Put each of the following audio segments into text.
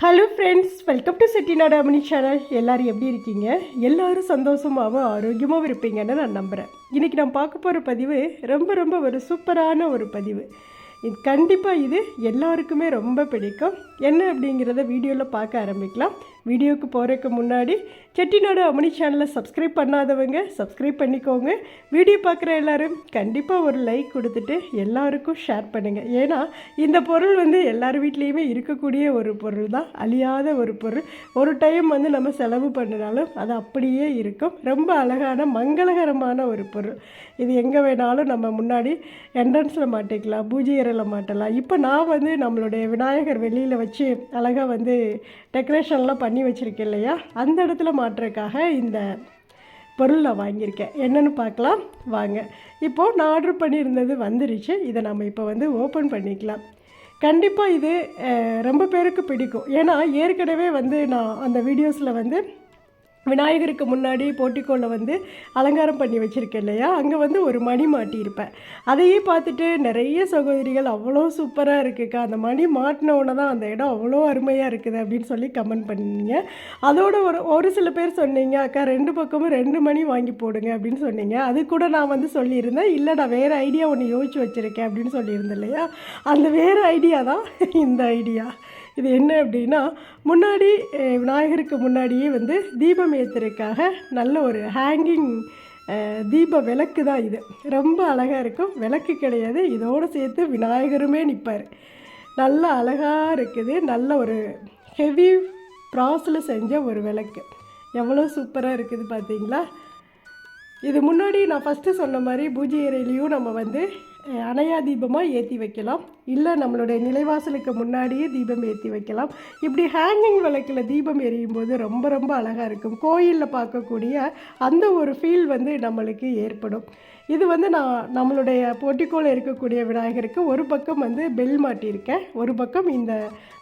Hello friends welcome to Chettinad அமனி channel எல்லோரும் எப்படி இருக்கீங்க? எல்லோரும் சந்தோஷமாகவும் ஆரோக்கியமாகவும் இருப்பீங்கன்னு நான் நம்புகிறேன் இன்றைக்கி நான் பார்க்க போகிற பதிவு ரொம்ப ரொம்ப ஒரு சூப்பரான ஒரு பதிவு. இது கண்டிப்பாக இது எல்லாருக்குமே ரொம்ப பிடிக்கும். என்ன அப்படிங்கிறத வீடியோவில் பார்க்க ஆரம்பிக்கலாம். வீடியோவுக்கு போகிறதுக்கு முன்னாடி செட்டிநாடு அமனி சேனலை சப்ஸ்கிரைப் பண்ணாதவங்க சப்ஸ்கிரைப் பண்ணிக்கோங்க. வீடியோ பார்க்குற எல்லோரும் கண்டிப்பாக ஒரு லைக் கொடுத்துட்டு எல்லாருக்கும் ஷேர் பண்ணுங்கள் ஏன்னா இந்த பொருள் வந்து எல்லார் வீட்லேயுமே இருக்கக்கூடிய ஒரு பொருள் தான். அழியாத ஒரு பொருள். ஒரு டைம் வந்து நம்ம செலவு பண்ணினாலும் அது அப்படியே இருக்கும். ரொம்ப அழகான மங்களகரமான ஒரு பொருள். இது எங்கே வேணாலும் நம்ம முன்னாடி என்ட்ரன்ஸில் மாட்டிக்கலாம். பூஜை அறையில் மாட்டலாம் இப்போ நான் வந்து நம்மளுடைய விநாயகர் வெளியில் வச்சு அழகாக வந்து டெக்கரேஷன்லாம் பண்ணி வச்சுருக்கேன் இல்லையா? அந்த இடத்துல மாட்டுறதுக்காக இந்த பொருள் நான் வாங்கியிருக்கேன். என்னென்னு பார்க்கலாம். வாங்க. இப்போது நான் ஆர்டர் பண்ணியிருந்தது வந்துருச்சு. இதை நம்ம இப்போ வந்து ஓப்பன் பண்ணிக்கலாம். கண்டிப்பாக இது ரொம்ப பேருக்கு பிடிக்கும். ஏன்னா ஏற்கனவே வந்து நான் அந்த வீடியோஸில் வந்து விநாயகருக்கு முன்னாடி போட்டிக்கோளை வந்து அலங்காரம் பண்ணி வச்சுருக்கேன் இல்லையா? அங்கே வந்து ஒரு மணி மாட்டியிருப்பேன். அதையே பார்த்துட்டு நிறைய சகோதரிகள் அவ்வளோ சூப்பராக இருக்குக்கா. அந்த மணி மாட்டின உடனே தான் அந்த இடம் அவ்வளோ அருமையாக இருக்குது அப்படின்னு சொல்லி கமெண்ட் பண்ணீங்க. அதோட ஒரு ஒரு சில பேர் சொன்னீங்க அக்கா ரெண்டு பக்கமும் ரெண்டு மணி வாங்கி போடுங்க அப்படின்னு சொன்னீங்க. அது கூட நான் வந்து சொல்லியிருந்தேன். இல்லை நான் வேறு ஐடியா ஒன்று யோசிச்சு வச்சுருக்கேன் அப்படின்னு சொல்லியிருந்தேன் இல்லையா? அந்த வேறு ஐடியா தான் இந்த ஐடியா இது என்ன அப்படின்னா முன்னாடி விநாயகருக்கு முன்னாடியே வந்து தீபம் ஏற்றுறதுக்காக நல்ல ஒரு ஹேங்கிங் தீப விளக்கு தான் இது. ரொம்ப அழகாக இருக்கும். விளக்கு கிடையாது. இதோடு சேர்த்து விநாயகருமே நிற்பார் நல்ல அழகாக இருக்குது. நல்ல ஒரு ஹெவி ப்ராஸில் செஞ்ச ஒரு விளக்கு. எவ்வளோ சூப்பராக இருக்குது பார்த்தீங்களா? இது முன்னாடி நான் ஃபஸ்ட்டு சொன்ன மாதிரி பூஜை அறையிலையும் நம்ம வந்து அணையா தீபமாக ஏற்றி வைக்கலாம். இல்லை நம்மளுடைய நிலைவாசலுக்கு முன்னாடியே தீபம் ஏற்றி வைக்கலாம். இப்படி ஹேங்கிங் விளக்கில் தீபம் எரியும் போது ரொம்ப ரொம்ப அழகாக இருக்கும். கோயிலில் பார்க்கக்கூடிய அந்த ஒரு ஃபீல் வந்து நம்மளுக்கு ஏற்படும். இது வந்து நான் நம்மளுடைய போட்டிக்கோள் இருக்கக்கூடிய விநாயகருக்கு ஒரு பக்கம் வந்து பெல் மாட்டியிருக்கேன். ஒரு பக்கம் இந்த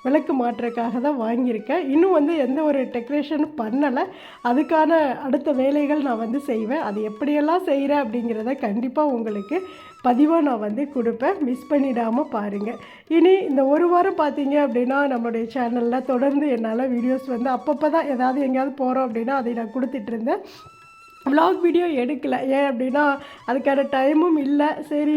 விளக்கு மாற்றுறதுக்காக தான் வாங்கியிருக்கேன். இன்னும் வந்து எந்த ஒரு டெக்கரேஷனும் பண்ணலை. அதுக்கான அடுத்த வேலைகள் நான் வந்து செய்வேன். அது எப்படியெல்லாம் செய்கிறேன் அப்படிங்கிறத கண்டிப்பாக உங்களுக்கு பதிவாக நான் வந்து கொடுப்பேன். மிஸ் பண்ணிடாமல் பாருங்கள் இனி இந்த ஒரு வாரம் பார்த்தீங்க அப்படின்னா நம்மளுடைய சேனலில் தொடர்ந்து என்னால் வீடியோஸ் வந்து அப்பப்போ தான் ஏதாவது எங்கேயாவது போகிறோம் அப்படின்னா அதை நான் கொடுத்துட்ருந்தேன் இருந்தேன் வீடியோ எடுக்கல. ஏன் அப்படின்னா அதுக்கான டைமும் இல்லை. சரி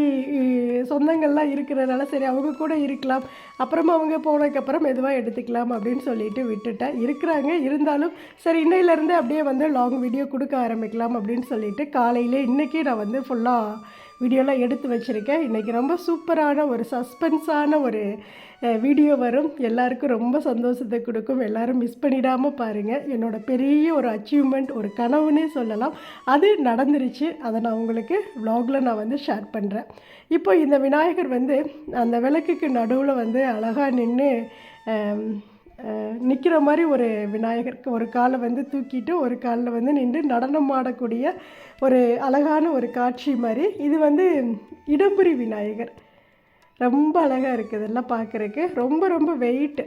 சொந்தங்கள்லாம் இருக்கிறதுனால சரி அவங்க கூட இருக்கலாம். அப்புறமா அவங்க போனதுக்கப்புறம் மெதுவாக எடுத்துக்கலாம் அப்படின்னு சொல்லிட்டு விட்டுட்டேன். இருக்கிறாங்க இருந்தாலும் சரி இன்னையிலேருந்து அப்படியே வந்து லாங் வீடியோ கொடுக்க ஆரம்பிக்கலாம் அப்படின்னு சொல்லிட்டு காலையிலே இன்றைக்கி நான் வந்து ஃபுல்லாக வீடியோலாம் எடுத்து வச்சுருக்கேன். இன்றைக்கி ரொம்ப சூப்பரான ஒரு சஸ்பென்ஸான ஒரு வீடியோ வரும். எல்லாருக்கும் ரொம்ப சந்தோஷத்தை கொடுக்கும். எல்லாரும் மிஸ் பண்ணிடாமல் பாருங்கள் என்னோடய பெரிய ஒரு அச்சீவ்மெண்ட் ஒரு கனவுன்னே சொல்லலாம். அது நடந்துருச்சு. அதை நான் உங்களுக்கு வ்ளாகில் நான் வந்து ஷேர் பண்ணுறேன் இப்போ இந்த விநாயகர் வந்து அந்த விளக்குக்கு நடுவில் வந்து அழகாக நின்று நிற்கிற மாதிரி ஒரு விநாயகருக்கு ஒரு காலை வந்து தூக்கிட்டு ஒரு காலில் வந்து நின்று நடனம் ஆடக்கூடிய ஒரு அழகான ஒரு காட்சி மாதிரி. இது வந்து இடம்புரி விநாயகர். ரொம்ப அழகாக இருக்குது இதெல்லாம் பார்க்குறக்கு ரொம்ப ரொம்ப வெயிட்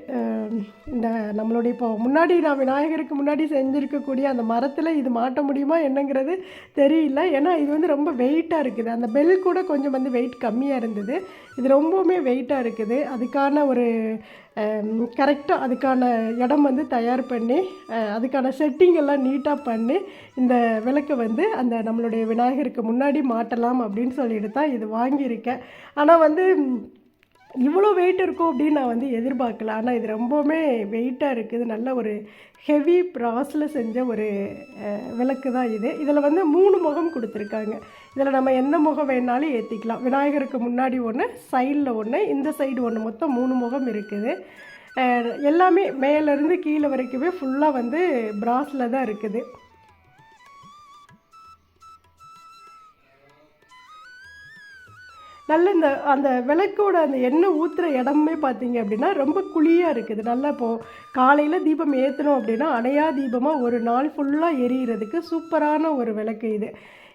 இந்த நம்மளுடைய இப்போ முன்னாடி நான் விநாயகருக்கு முன்னாடி செஞ்சுருக்கக்கூடிய அந்த மரத்தில் இது மாட்ட முடியுமா என்னங்கிறது தெரியல. ஏன்னா இது வந்து ரொம்ப வெயிட்டாக இருக்குது. அந்த பெல் கூட கொஞ்சம் வந்து வெயிட் கம்மியாக இருந்தது. இது ரொம்பவுமே வெயிட்டாக இருக்குது. அதுக்கான ஒரு Um, கரெக்டாக அதுக்கான இடம் வந்து தயார் பண்ணி uh, அதுக்கான செட்டிங் எல்லாம் நீட்டாக பண்ணி இந்த விளக்கு வந்து அந்த நம்மளுடைய விநாயகருக்கு முன்னாடி மாட்டலாம் அப்படின்னு சொல்லிட்டு தான் இது வாங்கியிருக்கேன். ஆனால் வந்து இவ்வளோ வெயிட் இருக்கும் அப்படின்னு நான் வந்து எதிர்பார்க்கல. ஆனால் இது ரொம்பவுமே வெயிட்டாக இருக்குது. நல்ல ஒரு ஹெவி ப்ராஸில் செஞ்ச ஒரு விளக்கு தான் இது. இதில் வந்து மூணு முகம் கொடுத்துருக்காங்க. இதில் நம்ம எந்த முகம் வேணாலும் ஏற்றிக்கலாம் விநாயகருக்கு முன்னாடி ஒன்று சைடில் ஒன்று இந்த சைடு ஒன்று மொத்தம் மூணு முகம் இருக்குது. எல்லாமே மேலேருந்து கீழே வரைக்குமே ஃபுல்லாக வந்து ப்ராஸில் தான் இருக்குது. நல்ல இந்த அந்த விளக்கோட அந்த எண்ணெய் ஊற்றுற இடமே பார்த்தீங்க அப்படின்னா ரொம்ப குழியாக இருக்குது. நல்லா இப்போது காலையில் தீபம் ஏற்றணும் அப்படின்னா அணையா தீபமாக ஒரு நாள் ஃபுல்லாக எரியிறதுக்கு சூப்பரான ஒரு விளக்கு இது.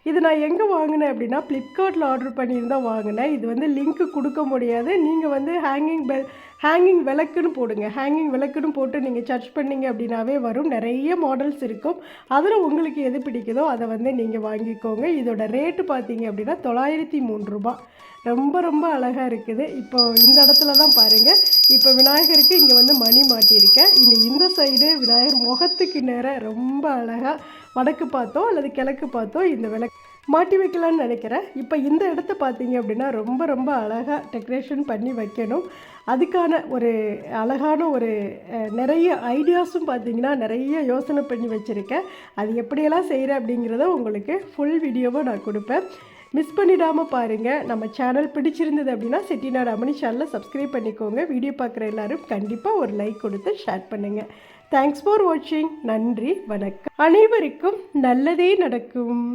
இது நான் எங்கே வாங்கினேன் அப்படின்னா ஃப்ளிப்கார்ட்டில் ஆர்டர் பண்ணியிருந்தா வாங்கினேன். இது வந்து லிங்க்கு கொடுக்க முடியாது. நீங்கள் வந்து ஹேங்கிங் பெல் ஹேங்கிங் விளக்குன்னு போடுங்க. ஹேங்கிங் விளக்குன்னு போட்டு நீங்கள் சர்ச் பண்ணிங்க அப்படின்னாவே வரும். நிறைய மாடல்ஸ் இருக்கும். அதில் உங்களுக்கு எது பிடிக்குதோ அதை வந்து நீங்கள் வாங்கிக்கோங்க. இதோட ரேட்டு பார்த்தீங்க அப்படின்னா தொள்ளாயிரத்தி மூணு ரூபாய். ரொம்ப ரொம்ப அழகாக இருக்குது. இப்போ இந்த இடத்துல தான் பாருங்கள் இப்போ விநாயகருக்கு இங்கே வந்து மணி மாட்டியிருக்கேன். இனி இந்த சைடு விநாயகர் முகத்துக்கு நேராக ரொம்ப அழகாக வடக்கு பார்த்தோம் அல்லது கிழக்கு பார்த்தோம். இந்த விளக்கு மாட்டி வைக்கலான்னு நினைக்கிறேன். இப்போ இந்த இடத்த பார்த்தீங்க அப்படின்னா ரொம்ப ரொம்ப அழகாக டெக்கரேஷன் பண்ணி வைக்கணும். அதுக்கான ஒரு அழகான ஒரு நிறைய ஐடியாஸும் பார்த்தீங்கன்னா நிறைய யோசனை பண்ணி வச்சுருக்கேன். அது எப்படியெல்லாம் செய்கிறேன் அப்படிங்கிறத உங்களுக்கு ஃபுல் வீடியோவை நான் கொடுப்பேன். மிஸ் பண்ணிடாமல் பாருங்கள் நம்ம சேனல் பிடிச்சிருந்தது அப்படின்னா செட்டிநாடு அமணி சேனலை சப்ஸ்கிரைப் பண்ணிக்கோங்க. வீடியோ பார்க்குற எல்லோரும் கண்டிப்பாக ஒரு லைக் கொடுத்து ஷேர் பண்ணுங்கள் தேங்க்ஸ் ஃபார் வாட்சிங் நன்றி வணக்கம். அனைவருக்கும் நல்லதே நடக்கும்.